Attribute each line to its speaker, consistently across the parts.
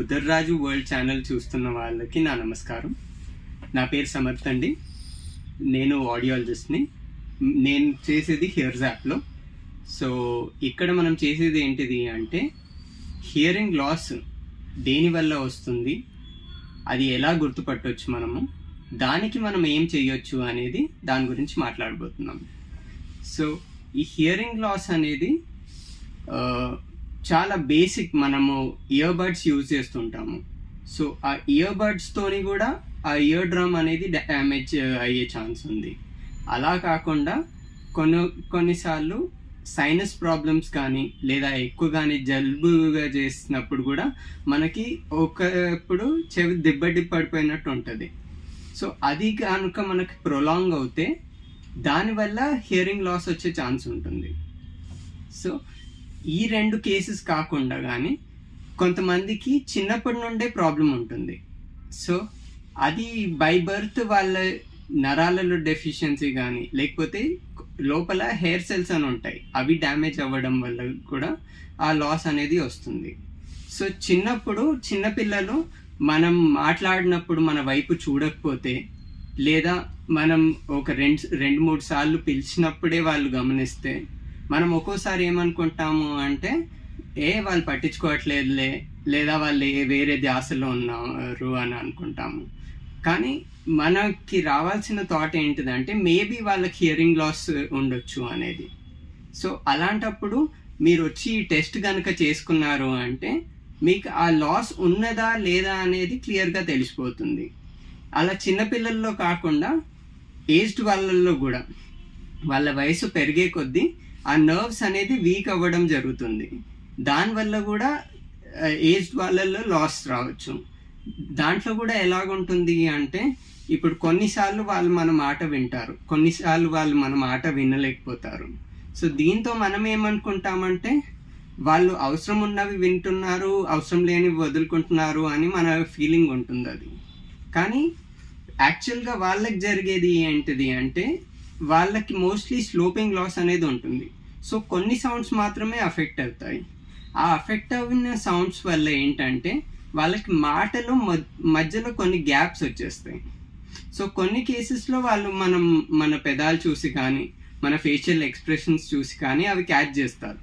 Speaker 1: బుద్ధర్రాజు world channel చూస్తున్న వాళ్ళకి నా నమస్కారం. నా పేరు సమర్థ్ అండి. నేను ఆడియాలజిస్ట్ని. నేను చేసేది హియర్స్ యాప్లో. సో ఇక్కడ మనం చేసేది ఏంటిది అంటే హియరింగ్ లాస్ దేనివల్ల వస్తుంది? అది ఎలా గుర్తుపట్టవచ్చు మనము? దానికి మనం ఏం చేయొచ్చు అనేది దాని గురించి మాట్లాడబోతున్నాం. సో ఈ హియరింగ్ లాస్ అనేది చాలా బేసిక్ మనము ఇయర్ బడ్స్ యూజ్ చేస్తుంటాము. సో ఆ ఇయర్ బడ్స్తోని కూడా ఆ ఇయర్ డ్రమ్ అనేది డ్యామేజ్ uh, అయ్యే ఛాన్స్ ఉంది. అలా కాకుండా కొన్ని కొన్నిసార్లు సైనస్ ప్రాబ్లమ్స్ కానీ లేదా ఎక్కువ కానీ జలుబుగా చేసినప్పుడు కూడా మనకి ఒకప్పుడు చెవి దిబ్బడి పడిపోయినట్టు ఉంటుంది. సో అది కనుక మనకి ప్రొలాంగ్ అవుతే దానివల్ల హియరింగ్ లాస్ వచ్చే ఛాన్స్ ఉంటుంది. సో ఈ రెండు కేసెస్ కాకుండా కానీ కొంతమందికి చిన్నప్పటి నుండే ప్రాబ్లం ఉంటుంది. సో అది బై బర్త్ వాళ్ళ నరాలలో డెఫిషియన్సీ కానీ లేకపోతే లోపల హెయిర్ సెల్స్ అని ఉంటాయి. అవి డ్యామేజ్ అవ్వడం వల్ల కూడా ఆ లాస్ అనేది వస్తుంది. సో చిన్నప్పుడు చిన్నపిల్లలు మనం మాట్లాడినప్పుడు మన వైపు చూడకపోతే లేదా మనం ఒక రెండు రెండు మూడు సార్లు పిలిచినప్పుడే వాళ్ళు గమనిస్తే మనం ఒక్కోసారి ఏమనుకుంటాము అంటే ఏ వాళ్ళు పట్టించుకోవట్లేదులే లేదా వాళ్ళు ఏ వేరే ధ్యాసలో ఉన్నారు అని అనుకుంటాము. కానీ మనకి రావాల్సిన థాట్ ఏంటిదంటే మేబీ వాళ్ళకి హియరింగ్ లాస్ ఉండొచ్చు అనేది. సో అలాంటప్పుడు మీరు వచ్చి ఈ టెస్ట్ కనుక చేసుకున్నారు అంటే మీకు ఆ లాస్ ఉన్నదా లేదా అనేది క్లియర్గా తెలిసిపోతుంది. అలా చిన్నపిల్లల్లో కాకుండా ఏజ్డ్ వాళ్ళల్లో కూడా. వాళ్ళ వయసు పెరిగే కొద్దీ ఆ నర్వ్స్ అనేది వీక్ అవ్వడం జరుగుతుంది. దానివల్ల కూడా ఏజ్డ్ వాళ్ళల్లో లాస్ రావచ్చు. దాంట్లో కూడా ఎలాగుంటుంది అంటే ఇప్పుడు కొన్నిసార్లు వాళ్ళు మన మాట వింటారు. కొన్నిసార్లు వాళ్ళు మన మాట వినలేకపోతారు. సో దీంతో మనం ఏమనుకుంటామంటే వాళ్ళు అవసరం ఉన్నవి వింటున్నారు అవసరం లేనివి వదులుకుంటున్నారు అని మన ఫీలింగ్ ఉంటుంది అది కానీ యాక్చువల్గా వాళ్ళకి జరిగేది ఏంటిది అంటే వాళ్ళకి మోస్ట్లీ స్లోపింగ్ లాస్ అనేది ఉంటుంది. సో కొన్ని సౌండ్స్ మాత్రమే అఫెక్ట్ అవుతాయి. ఆ అఫెక్ట్ అయిన సౌండ్స్ వల్ల ఏంటంటే వాళ్ళకి మాటలు మధ్యలో కొన్ని గ్యాప్స్ వచ్చేస్తాయి. సో కొన్ని కేసెస్లో వాళ్ళు మనం మన పెదాలు చూసి కానీ మన ఫేషియల్ ఎక్స్ప్రెషన్స్ చూసి కానీ అవి క్యాచ్ చేస్తారు.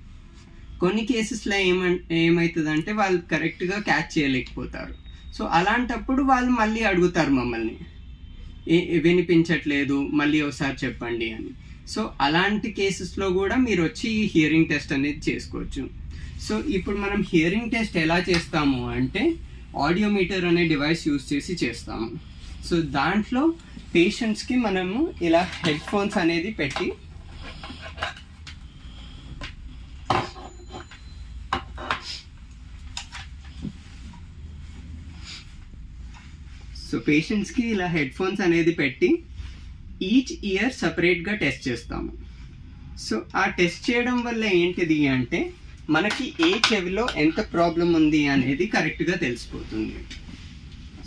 Speaker 1: కొన్ని కేసెస్లో ఏమ ఏమవుతుందంటే వాళ్ళు కరెక్ట్గా క్యాచ్ చేయలేకపోతారు. సో అలాంటప్పుడు వాళ్ళు మళ్ళీ అడుగుతారు మమ్మల్ని. వినిపించట్లేదు మళ్ళీ ఒకసారి చెప్పండి అని. సో అలాంటి కేసెస్లో కూడా మీరు వచ్చి ఈ హియరింగ్ టెస్ట్ అనేది చేసుకోవచ్చు. సో ఇప్పుడు మనం హియరింగ్ టెస్ట్ ఎలా చేస్తాము అంటే ఆడియోమీటర్ అనే డివైస్ యూస్ చేసి చేస్తాము. సో దాంట్లో పేషెంట్స్కి మనము ఇలా హెడ్ ఫోన్స్ అనేది పెట్టి సో పేషెంట్స్కి ఇలా హెడ్ ఫోన్స్ అనేది పెట్టి ఈచ్ ఇయర్ సపరేట్గా టెస్ట్ చేస్తాము. సో ఆ టెస్ట్ చేయడం వల్ల ఏంటిది అంటే మనకి ఏ చెవిలో ఎంత ప్రాబ్లం ఉంది అనేది కరెక్ట్గా తెలిసిపోతుంది.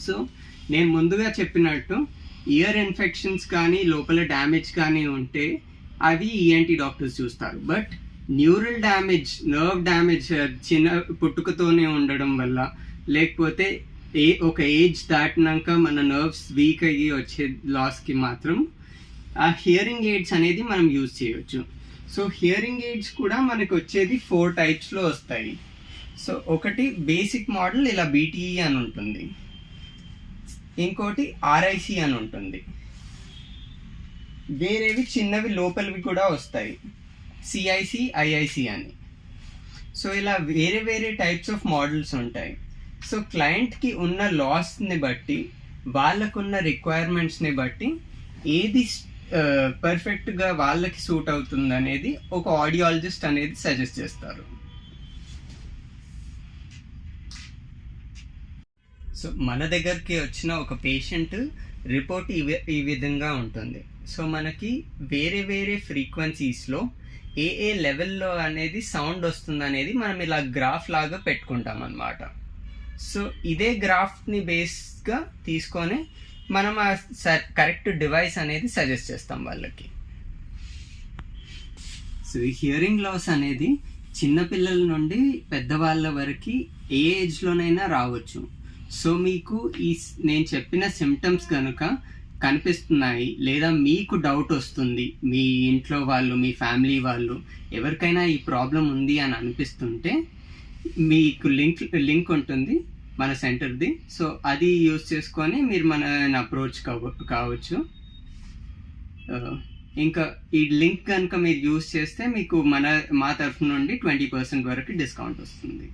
Speaker 1: సో నేను ముందుగా చెప్పినట్టు ఇయర్ ఇన్ఫెక్షన్స్ కానీ లోపల డ్యామేజ్ కానీ ఉంటే అవి ఈఎన్టీ డాక్టర్స్ చూస్తారు. But neural damage nerve damage చిన్న పుట్టుకతోనే ఉండడం వల్ల లేకపోతే ఏ ఒక ఏజ్ దాటినాక మన నర్వ్స్ వీక్ అయ్యి వచ్చే లాస్కి మాత్రం ఆ హియరింగ్ ఎయిడ్స్ అనేది మనం యూజ్ చేయొచ్చు. సో హియరింగ్ ఎయిడ్స్ కూడా మనకు వచ్చేది ఫోర్ టైప్స్లో వస్తాయి. సో ఒకటి బేసిక్ మోడల్ ఇలా బీటీఈ అని ఉంటుంది. ఇంకోటి ఆర్ఐసి అని ఉంటుంది. వేరేవి చిన్నవి లోపలివి కూడా వస్తాయి. సిఐసి ఐఐసి అని. సో ఇలా వేరే వేరే టైప్స్ ఆఫ్ మోడల్స్ ఉంటాయి. సో క్లయింట్కి ఉన్న లాస్ని బట్టి వాళ్ళకున్న రిక్వైర్మెంట్స్ని బట్టి ఏది పర్ఫెక్ట్గా వాళ్ళకి సూట్ అవుతుంది అనేది ఒక ఆడియాలజిస్ట్ అనేది సజెస్ట్ చేస్తారు. సో మన దగ్గరికి వచ్చిన ఒక పేషెంట్ రిపోర్ట్ ఈ ఈ విధంగా ఉంటుంది. సో మనకి వేరే వేరే ఫ్రీక్వెన్సీస్లో ఏ ఏ లెవెల్లో అనేది సౌండ్ వస్తుంది అనేది మనం ఇలా గ్రాఫ్ లాగా పెట్టుకుంటాం అన్నమాట సో ఇదే గ్రాఫ్ని బేస్గా తీసుకొని మనం ఆ కరెక్ట్ డివైస్ అనేది సజెస్ట్ చేస్తాం వాళ్ళకి. సో ఈ హియరింగ్ లాస్ అనేది చిన్నపిల్లల నుండి పెద్దవాళ్ళ వరకు ఏ ఏజ్లోనైనా రావచ్చు. సో మీకు ఈ నేను చెప్పిన సిమ్టమ్స్ కనుక కనిపిస్తున్నాయి లేదా మీకు డౌట్ వస్తుంది మీ ఇంట్లో వాళ్ళు మీ ఫ్యామిలీ వాళ్ళు ఎవరికైనా ఈ ప్రాబ్లం ఉంది అని అనిపిస్తుంటే మీకు లింక్ లింక్ ఉంటుంది మన సెంటర్ది. సో అది యూజ్ చేసుకొని మీరు మన అప్రోచ్ కావ కావచ్చు. ఇంకా ఈ లింక్ కనుక మీరు యూజ్ చేస్తే మీకు మన మా తరఫు నుండి ట్వంటీ పర్సెంట్ వరకు డిస్కౌంట్ వస్తుంది.